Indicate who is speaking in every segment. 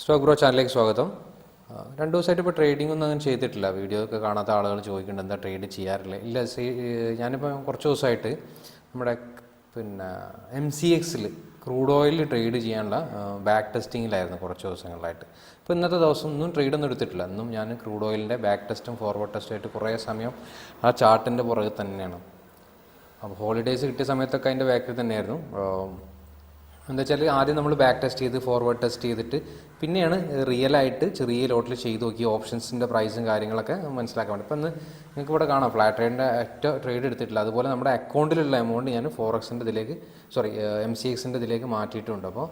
Speaker 1: Stock bro ചാനലിലേക്ക് സ്വാഗതം. രണ്ട് ദിവസമായിട്ട് ഇപ്പോൾ ട്രേഡിംഗ് ഒന്നും അങ്ങനെ ചെയ്തിട്ടില്ല. വീഡിയോ ഒക്കെ കാണാത്ത ആളുകൾ ചോദിക്കുന്നുണ്ട് എന്താ ട്രേഡ് ചെയ്യാറില്ല. ഇല്ല ഞാനിപ്പോൾ കുറച്ച് ദിവസമായിട്ട് നമ്മുടെ പിന്നെ എം സി എക്സിൽ ക്രൂഡ് ഓയിൽ ട്രേഡ് ചെയ്യാനുള്ള ബാക്ക് ടെസ്റ്റിങ്ങിലായിരുന്നു കുറച്ച് ദിവസങ്ങളിലായിട്ട് ഇപ്പോൾ ഇന്നത്തെ ദിവസം ഒന്നും ട്രേഡ് ഒന്നും എടുത്തിട്ടില്ല. ഇന്നും ഞാൻ ക്രൂഡ് ഓയിലിന്റെ ബാക്ക് ടെസ്റ്റും ഫോർവേഡ് ടെസ്റ്റും ആയിട്ട് കുറേ സമയം ആ ചാർട്ടിന്റെ പുറകെ തന്നെയാണ്. അപ്പോൾ ഹോളിഡേയ്സ് കിട്ടിയ സമയത്തൊക്കെ അതിന്റെ ബാക്കിൽ തന്നെയായിരുന്നു. എന്താ വെച്ചാൽ ആദ്യം നമ്മൾ ബാക്ക് ടെസ്റ്റ് ചെയ്ത് ഫോർവേഡ് ടെസ്റ്റ് ചെയ്തിട്ട് പിന്നെയാണ് റിയൽ ആയിട്ട് ചെറിയ ലോട്ടിൽ ചെയ്ത് നോക്കി ഓപ്ഷൻസിന്റെ പ്രൈസും കാര്യങ്ങളൊക്കെ മനസ്സിലാക്കാൻ വേണ്ടി. ഇപ്പം ഇന്ന് നിങ്ങൾക്ക് ഇവിടെ കാണാം ഫ്ലാറ്റ് ട്രേഡിന്റെ ഒറ്റ ട്രേഡ് എടുത്തിട്ടില്ല. അതുപോലെ നമ്മുടെ അക്കൗണ്ടിലുള്ള എമൗണ്ട് ഞാൻ ഫോർ എക്സിന്റെ ഇതിലേക്ക് സോറി എം സി എക്സിന്റെ ഇതിലേക്ക് മാറ്റിയിട്ടുണ്ട്. അപ്പോൾ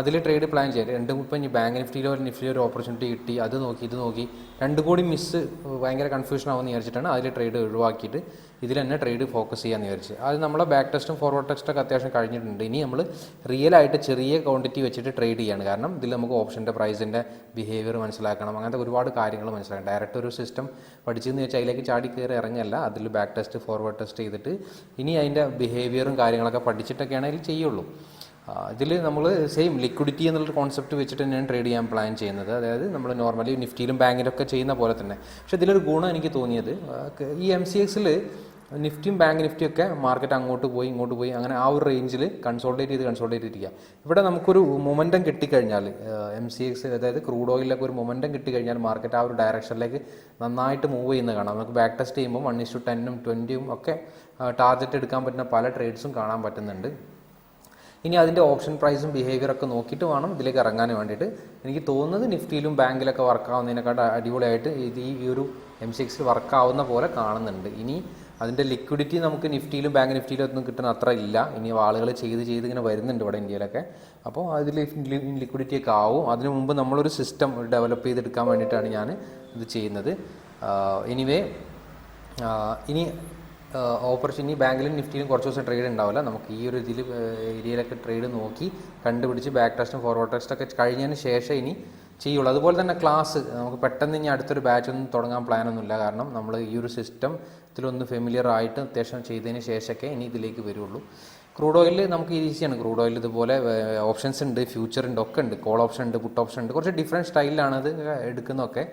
Speaker 1: അതിൽ ട്രേഡ് പ്ലാൻ ചെയ്യാം രണ്ടും ഇപ്പം ഇനി ബാങ്ക് നിഫ്റ്റിയിലോ നിഫ്റ്റിയിലോ ഒരു ഓപ്പർച്യൂണിറ്റി കിട്ടി. അത് നോക്കി ഇത് നോക്കി. രണ്ടും കൂടി മിസ് ഭയങ്കര കൺഫ്യൂഷൻ ആവുമെന്ന് വിചാരിച്ചിട്ടാണ് അതിൽ ട്രേഡ് ഒഴിവാക്കിയിട്ട് ഇതിൽ തന്നെ ട്രേഡ് ഫോക്കസ് ചെയ്യാമെന്ന് വിചാരിച്ചു. അത് നമ്മളെ ബാക്ക് ടെസ്റ്റും ഫോർവേഡ് ടെസ്റ്റൊക്കെ അത്യാവശ്യം കഴിഞ്ഞിട്ടുണ്ട്. ഇനി നമ്മൾ റിയൽ ആയിട്ട് ചെറിയ ക്വാണ്ടിറ്റി വെച്ചിട്ട് ട്രേഡ് ചെയ്യാണ്. കാരണം ഇതിൽ നമുക്ക് ഓപ്ഷന്റെ പ്രൈസിന്റെ ബിഹേവിയർ മനസ്സിലാക്കണം. അങ്ങനത്തെ ഒരുപാട് കാര്യങ്ങൾ മനസ്സിലാക്കണം. ഡയറക്റ്റ് ഒരു സിസ്റ്റം പഠിച്ചെന്ന് വെച്ചാൽ അതിലേക്ക് ചാടി കയറി ഇറങ്ങല്ല. അതിൽ ബാക്ക് ടെസ്റ്റ് ഫോർവേഡ് ടെസ്റ്റ് ചെയ്തിട്ട് ഇനി അതിന്റെ ബിഹേവിയറും കാര്യങ്ങളൊക്കെ പഠിച്ചിട്ടൊക്കെയാണ് അതിൽ ചെയ്യുള്ളൂ. ഇതിൽ നമ്മൾ സെയിം ലിക്വിഡിറ്റി എന്നുള്ള കോൺസെപ്റ്റ് വെച്ചിട്ട് തന്നെയാണ് ട്രേഡ് ചെയ്യാൻ പ്ലാൻ ചെയ്യുന്നത്. അതായത് നമ്മൾ നോർമലി നിഫ്റ്റിയിലും ബാങ്കിലൊക്കെ ചെയ്യുന്ന പോലെ തന്നെ. പക്ഷേ ഇതിലൊരു ഗുണം എനിക്ക് തോന്നിയത് ഈ എം സി എക്സിൽ നിഫ്റ്റിയും ബാങ്ക് നിഫ്റ്റിയും ഒക്കെ മാർക്കറ്റ് അങ്ങോട്ട് പോയി ഇങ്ങോട്ട് പോയി അങ്ങനെ ആ ഒരു റേഞ്ചിൽ കൺസോൾട്ടേറ്റ് ചെയ്ത് കൺസോൾട്ടേറ്റ് ഇരിക്കുക ഇവിടെ നമുക്കൊരു മൊമെന്റം കിട്ടിക്കഴിഞ്ഞാൽ എം സി എക്സ് അതായത് ക്രൂഡ് ഓയിലൊക്കെ ഒരു മൊമെന്റം കിട്ടിക്കഴിഞ്ഞാൽ മാർക്കറ്റ് ആ ഒരു ഡയറക്ഷനിലേക്ക് നന്നായിട്ട് മൂവ് ചെയ്യുന്നത് കാണാം. നമുക്ക് ബാക്ക് ടെസ്റ്റ് ചെയ്യുമ്പോൾ വൺ ഇഷ്യൂ ടെന്നും ട്വന്റിയും ഒക്കെ ടാർഗറ്റ് എടുക്കാൻ പറ്റുന്ന പല ട്രേഡ്സും കാണാൻ പറ്റുന്നുണ്ട്. ഇനി അതിന്റെ ഓപ്ഷൻ പ്രൈസും ബിഹേവിയർ ഒക്കെ നോക്കിയിട്ട് വേണം ഇതിലേക്ക് ഇറങ്ങാൻ വേണ്ടിയിട്ട്. എനിക്ക് തോന്നുന്നത് നിഫ്റ്റിയിലും ബാങ്കിലൊക്കെ വർക്ക് ആവുന്നതിനെക്കാട്ട് അടിപൊളിയായിട്ട് ഇത് ഈ ഒരു എം സി എക്സിൽ വർക്ക് ആവുന്ന പോലെ കാണുന്നുണ്ട്. ഇനി അതിന്റെ ലിക്വിഡിറ്റി നമുക്ക് നിഫ്റ്റിയിലും ബാങ്ക് നിഫ്റ്റിയിലും ഒന്നും കിട്ടുന്ന അത്ര ഇല്ല. ഇനി ആളുകൾ ചെയ്ത് ചെയ്ത് ഇങ്ങനെ വരുന്നുണ്ട് ഇവിടെ ഇന്ത്യയിലൊക്കെ. അപ്പോൾ അതിൽ ലിക്വിഡിറ്റി ഒക്കെ ആവും. അതിനു മുമ്പ് നമ്മളൊരു സിസ്റ്റം ഡെവലപ്പ് ചെയ്തെടുക്കാൻ വേണ്ടിയിട്ടാണ് ഞാൻ ഇത് ചെയ്യുന്നത്. എനിവേ ഇനി ഓപ്പർച്യൂണിറ്റി ബാങ്കിലും നിഫ്റ്റിയിലും കുറച്ച് ദിവസം ട്രേഡ് ഉണ്ടാവില്ല. നമുക്ക് ഈ ഒരു ഇതിൽ ഏരിയയിലൊക്കെ ട്രേഡ് നോക്കി കണ്ടുപിടിച്ച് ബാക്ക് ടെസ്റ്റും ഫോർവേഡ് ടെസ്റ്റൊക്കെ കഴിഞ്ഞതിന് ശേഷം ഇനി ചെയ്യുള്ളൂ. അതുപോലെ തന്നെ ക്ലാസ് നമുക്ക് പെട്ടെന്ന് ഇനി അടുത്തൊരു ബാച്ച് ഒന്നും തുടങ്ങാൻ പ്ലാനൊന്നുമില്ല കാരണം നമ്മൾ ഈ ഒരു സിസ്റ്റം ഇതിലൊന്ന് ഫെമിലിയർ ആയിട്ട് അത്യാവശ്യം ചെയ്തതിന് ശേഷമൊക്കെ ഇനി ഇതിലേക്ക് വരുള്ളൂ. ക്രൂഡ് ഓയിൽ നമുക്ക് ഈസിയാണ് ക്രൂഡ് ഓയിൽ ഇതുപോലെ ഓപ്ഷൻസ് ഉണ്ട് ഫ്യൂച്ചർ ഉണ്ട് ഒക്കെ ഉണ്ട്. കോൾ ഓപ്ഷൻ ഉണ്ട് പുട്ട് ഓപ്ഷൻ ഉണ്ട്. കുറച്ച് ഡിഫറെന്റ് സ്റ്റൈലിലാണ് അത് എടുക്കുന്നതൊക്കെ.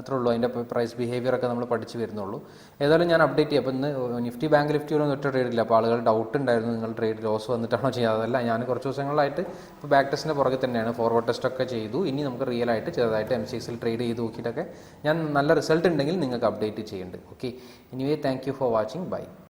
Speaker 1: അത്രേ ഉള്ളൂ. അതിന്റെ പ്രൈസ് ബിഹേവിയർ ഒക്കെ നമ്മൾ പഠിച്ച് വരുന്നുള്ളൂ. ഏതായാലും ഞാൻ അപ്ഡേറ്റ് ചെയ്യാം. അപ്പോൾ ഇന്ന് നിഫ്റ്റി ബാങ്ക് നിഫ്റ്റി ഒന്നും ഒറ്റ ട്രേഡ് ഇല്ല. അപ്പോൾ ആളുകൾ ഡൗട്ട് ഉണ്ടായിരുന്നു നിങ്ങൾ ട്രേഡ് ലോസ് വന്നിട്ടാണോ ചെയ്യുന്നത് അതല്ല ഞാൻ കുറച്ച് ദിവസങ്ങളായിട്ട് ഇപ്പോൾ ബാക്ക് ടെസ്റ്റിന്റെ പുറകെ തന്നെയാണ്. ഫോർവേഡ് ടെസ്റ്റ് ഒക്കെ ചെയ്തു. ഇനി നമുക്ക് റിയൽ ആയിട്ട് ചെറുതായിട്ട് എം സി എക്സിൽ ട്രേഡ് ചെയ്ത് നോക്കിയിട്ടൊക്കെ ഞാൻ നല്ല റിസൾട്ട് ഉണ്ടെങ്കിൽ നിങ്ങൾക്ക് അപ്ഡേറ്റ് ചെയ്യുന്നുണ്ട് okay anyway thank you for watching bye